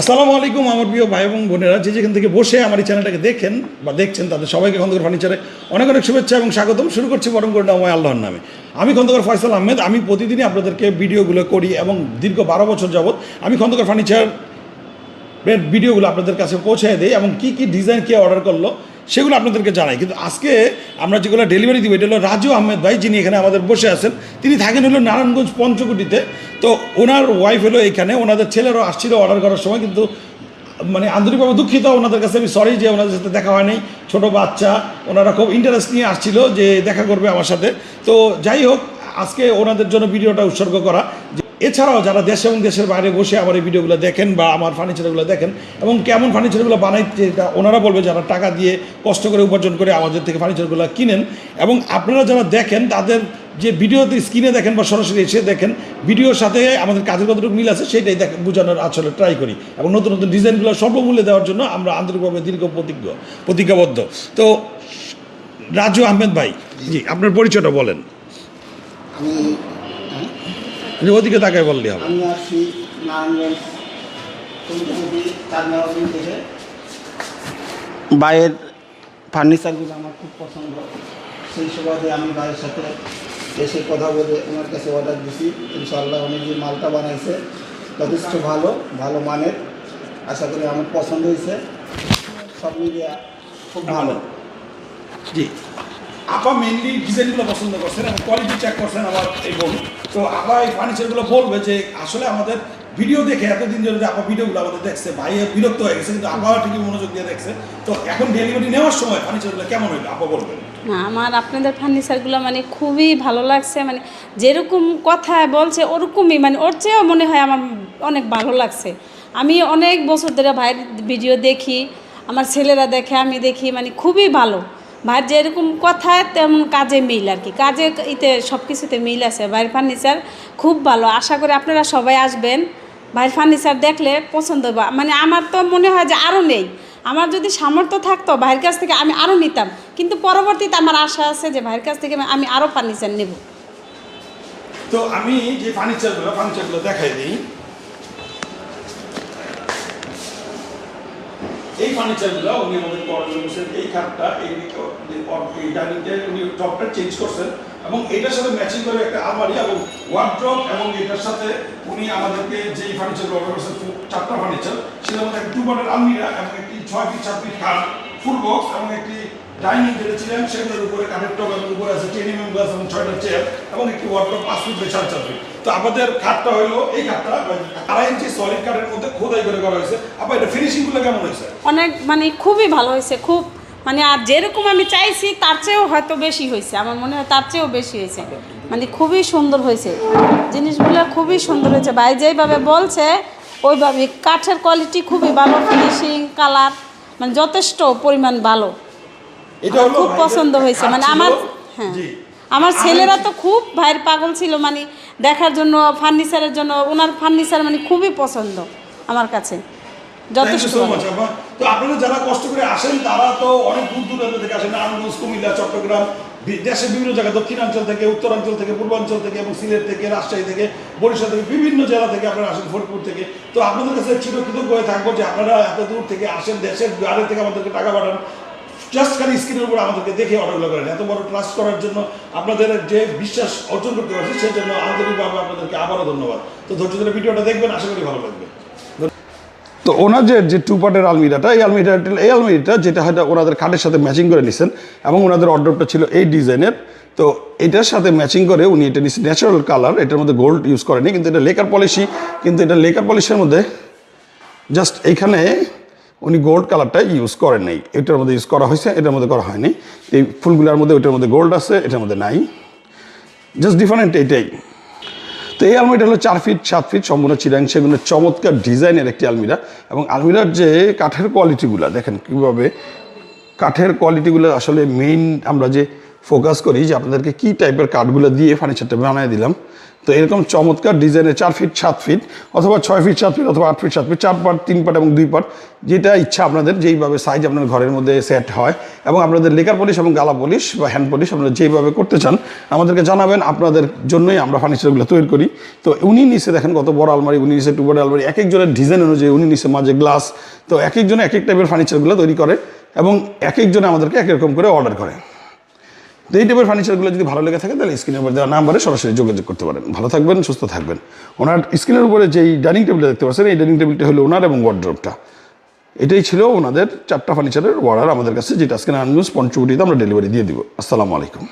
আসসালামু আলাইকুম, আমার প্রিয় ভাই এবং বোনেরা। যে যেখান থেকে বসে আমার এই চ্যানেলটাকে দেখেন বা দেখছেন, তাদের সবাইকে খন্দকার ফার্নিচারে অনেক অনেক শুভেচ্ছা এবং স্বাগতম। শুরু করছি পরম করুণাময় আল্লাহর নামে। আমি খন্দকার ফয়সাল আহমেদ। আমি প্রতিদিনই আপনাদেরকে ভিডিওগুলো করি এবং দীর্ঘ বারো বছর যাবৎ আমি খন্দকার ফার্নিচার এর ভিডিওগুলো আপনাদের কাছে পৌঁছে দেয় এবং কী কী ডিজাইন কে অর্ডার করল সেগুলো আপনাদেরকে জানাই। কিন্তু আজকে আমরা যেগুলো ডেলিভারি দিব, এটা হলো রাজু আহমেদ ভাই, যিনি এখানে আমাদের বসে আছেন। তিনি থাকেন হলো নারায়ণগঞ্জ পঞ্চকুটিতে। তো ওনার ওয়াইফ হলো এখানে, ওনাদের ছেলেরও আসছিল অর্ডার করার সময়, কিন্তু মানে আন্তরিকভাবে দুঃখিত, ওনাদের কাছে আমি সরি যে ওনাদের সাথে দেখা হয়নি, ছোটো বাচ্চা, ওনারা খুব ইন্টারেস্ট নিয়ে আসছিল যে দেখা করবে আমার সাথে। তো যাই হোক, আজকে ওনাদের জন্য ভিডিওটা উৎসর্গ করা। এছাড়াও যারা দেশ এবং দেশের বাইরে বসে আমার এই ভিডিওগুলো দেখেন বা আমার ফার্নিচারগুলো দেখেন, এবং কেমন ফার্নিচারগুলো বানাইতে ওনারা বলবে, যারা টাকা দিয়ে কষ্ট করে উপার্জন করে আমাদের থেকে ফার্নিচারগুলো কিনেন, এবং আপনারা যারা দেখেন, তাদের যে ভিডিওতে স্ক্রিনে দেখেন বা সরাসরি এসে দেখেন ভিডিওর সাথে আমাদের কাজের কতটুকু মিল আছে সেটাই দেখ বোঝানোর আসলে ট্রাই করি। এবং নতুন নতুন ডিজাইনগুলো স্বল্পমূল্যে দেওয়ার জন্য আমরা আন্তরিকভাবে দীর্ঘ প্রতিজ্ঞ প্রতিজ্ঞাবদ্ধ। তো রাজু আহমেদ ভাই জি আপনার পরিচয়টা বলেন। আমি হ্যাঁ, ওদিকে তাকায় বললে হবে। আমি আসছি নারায়ণগঞ্জ থেকে। বাইয়ের ফার্নিচারগুলো আমার খুব পছন্দ। সেই সুবাদে আমি ভাইয়ের সাথে এসে কথা বলে ওনার কাছে অর্ডার দিছি। ইনশাল্লাহ উনি যে মালটা বানাইছে, যথেষ্ট ভালো ভালো মানের। আশা করি আমার পছন্দ হয়েছে। সব মিলিয়ে খুব ভালো। জি। আপা মেনলি ডিজাইনগুলো পছন্দ করছেন এবং কোয়ালিটি চেক করছেন আমার এই বোন তো আপা এই ফার্নিচারগুলো বলবে যে আসলে আমাদের ভিডিও দেখে এতদিন ধরে যে আপা ভিডিওগুলো আমাদের দেখছে ভাই বিরক্ত হয়ে গেছে, কিন্তু আপা ঠিকই মনোযোগ দিয়ে দেখছে। তো এখন ডেলিভারি নেওয়ার সময় ফার্নিচারগুলো কেমন হইল? আপা বলবেন। না, আমার আপনাদের ফার্নিচারগুলো মানে খুবই ভালো লাগছে মানে যেরকম কথা বলছে ওরকমই মানে ওর চেয়েও মনে হয় আমার অনেক ভালো লাগছে। আমি অনেক বছর ধরে ভাইয়ের ভিডিও দেখি, আমার ছেলেরা দেখে, আমি দেখি মানে খুবই ভালো। ভাইয়ের যেরকম কথা, তেমন কাজে মিল আর কি। কাজে ইতে সব কিছুতে মিল আছে। ভাইয়ের ফার্নিচার খুব ভালো। আশা করি আপনারা সবাই আসবেন। ভাইয়ের ফার্নিচার দেখলে পছন্দ হবে মানে আমার তো মনে হয় যে আরও নেই। আমার যদি সামর্থ্য থাকতো ভাইয়ের কাছ থেকে আমি আরও নিতাম। কিন্তু পরবর্তীতে আমার আশা আছে যে ভাইয়ের কাছ থেকে আমি আরও ফার্নিচার নেব। তো আমি যে ফার্নিচারগুলো ফার্নিচারগুলো দেখাই দিই। এই ফার্নিচারগুলো উনি আমাদের কর্মে বসেন এই খাটটা, এই ডাইনিংটা উনি টপটা চেঞ্জ করছেন। এবং এটার সাথে ম্যাচিং করে একটা আলমারি এবং ওয়ার্ড্রপ এবং এটার সাথে উনি আমাদেরকে যেই ফার্নিচার অর্ডার করেছেন চারটা ফার্নিচার সেটার মধ্যে একটি টুবারের আলমিরা এবং একটি ছয় ফিট চার ফিট খাট ফুল বক্স এবং একটি ডাইনিং যেটা সেগুলোর উপরে কাঠের টপ এবং উপরে আছে টেন এম গ্লাস এবং ছয়টা চেয়ার এবং একটি ওয়ার্ড্রপ পাঁচ ফিট বাই সাড়ে চার ফিট তো আমাদের খাটটা হলো এই খাটটা আড়াই ইঞ্চি সলিড কাঠের মধ্যে খোদাই করে করা হয়েছে। আবার এটা ফিনিশিংগুলো কেমন হয়েছে? অনেক মানে খুবই ভালো হয়েছে, খুব মানে আর যেরকম আমি চাইছি তার চেয়েও হয়তো বেশি হয়েছে। আমার মনে হয় তার চেয়েও বেশি হয়েছে। মানে খুবই সুন্দর হয়েছে। জিনিসগুলো খুবই সুন্দর হয়েছে। ভাই যেইভাবে বলছে ওইভাবে কাঠের কোয়ালিটি খুবই ভালো ফিনিশিং কালার মানে যথেষ্ট পরিমাণ ভালো। খুব পছন্দ হয়েছে। মানে আমার হ্যাঁ। আমার ছেলেরা তো খুব ভাইয়ের পাগল ছিল। মানে দেখার জন্য ফার্নিচারের জন্য ওনার ফার্নিচার মানে খুবই পছন্দ আমার কাছে। যথেষ্ট। তো আপনারা যারা কষ্ট করে আসেন তারা তো অনেক দূর দূরান্ত থেকে আসেন নারায়ণগঞ্জ কুমিল্লা চট্টগ্রাম দেশের বিভিন্ন জায়গা দক্ষিণাঞ্চল থেকে উত্তরাঞ্চল থেকে পূর্বাঞ্চল থেকে এবং সিলেট থেকে রাজশাহী থেকে বরিশাল থেকে বিভিন্ন জেলা থেকে আপনারা আসেন ফরিদপুর থেকে। তো আপনাদের কাছে চিরকৃতজ্ঞ হয়ে থাকব যে আপনারা এত দূর থেকে আসেন দেশের বাইরে থেকে আমাদেরকে টাকা পাঠান। জাস্ট খালি স্ক্রিনের উপর আমাদেরকে দেখে অর্ডারগুলো করেন। এত বড় ট্রাস্ট করার জন্য আপনাদের যে বিশ্বাস অর্জন করতে পারছি সেই জন্য আন্তরিকভাবে আপনাদেরকে আবারও ধন্যবাদ। তো ধৈর্য ধরে ভিডিওটা দেখবেন আশা করি ভালো লাগবে। তো ওনাদের যে টু পার্টের আলমিরাটা, এই আলমিরাটা এই আলমিরাটা যেটা হয়তো ওনাদের খাটের সাথে ম্যাচিং করে নিছেন এবং ওনাদের অর্ডারটা ছিল এই ডিজাইনের, তো এটার সাথে ম্যাচিং করে উনি এটা নিচ্ছেন ন্যাচারাল কালার এটার মধ্যে গোল্ড ইউজ করেনি, কিন্তু এটা লেকার পলিশি কিন্তু এটা লেকার পলিশের মধ্যে জাস্ট এইখানে উনি গোল্ড কালারটা ইউজ করেন নাই। এটার মধ্যে ইউজ করা হয়েছে, এটার মধ্যে করা হয়নি। এই ফুলগুলোর মধ্যে ওইটার মধ্যে গোল্ড আছে, এটার মধ্যে নাই। জাস্ট ডিফারেন্ট এইটাই তো এই আলমিরাটা হলো চার ফিট, সাত ফিট, সম্পূর্ণ চিরাং সেগুলো চমৎকার ডিজাইনের একটি আলমিরা। এবং আলমিরার যে কাঠের কোয়ালিটিগুলো, দেখেন কীভাবে কাঠের কোয়ালিটিগুলো আসলে মেইন আমরা যে ফোকাস করি যে আপনাদেরকে কী টাইপের কাঠগুলো দিয়ে ফার্নিচারটা বানিয়ে দিলাম। তো এরকম চমৎকার ডিজাইনে চার ফিট সাত ফিট অথবা ছয় ফিট সাত ফিট অথবা আট ফিট সাত ফিট চার পাট তিন পাট এবং দুই পাট যেটা ইচ্ছা আপনাদের, যেইভাবে সাইজ আপনার ঘরের মধ্যে সেট হয়, এবং আপনাদের লেকার পলিশ এবং গালা পলিশ বা হ্যান্ড পলিশ আপনারা যেইভাবে করতে চান, আমাদেরকে জানাবেন, আপনাদের জন্যই আমরা ফার্নিচারগুলো তৈরি করি। তো উনি নিচে দেখেন কত বড় আলমারি, উনি নিচে টু বড় আলমারি এক একজনের ডিজাইন অনুযায়ী উনি নিচে মাঝে গ্লাস তো এক একজনে এক এক টাইপের ফার্নিচারগুলো তৈরি করে, এবং এক একজনে আমাদেরকে এক রকম করে অর্ডার করে। তো এই টাইপের ফার্নিচারগুলো যদি ভালো লেগে থাকে, তাহলে স্ক্রিনের উপর দেওয়া নাম্বারে সরাসরি যোগাযোগ করতে পারেন। ভালো থাকবেন, সুস্থ থাকবেন। ওনার স্ক্রিনের উপরে যেই ডাইনিং টেবিলটা দেখতে পাচ্ছেন, এই ডাইনিং টেবিলটা হলো ওনার এবং ওয়ার্ড্রোপটা এটাই ছিল ওনাদের চারটা ফার্নিচারের অর্ডার আমাদের কাছে যেটা আজকে নারায়ণগঞ্জ পঞ্চবটিতে আমরা ডেলিভারি দিয়ে দিব। আসসালামু আলাইকুম।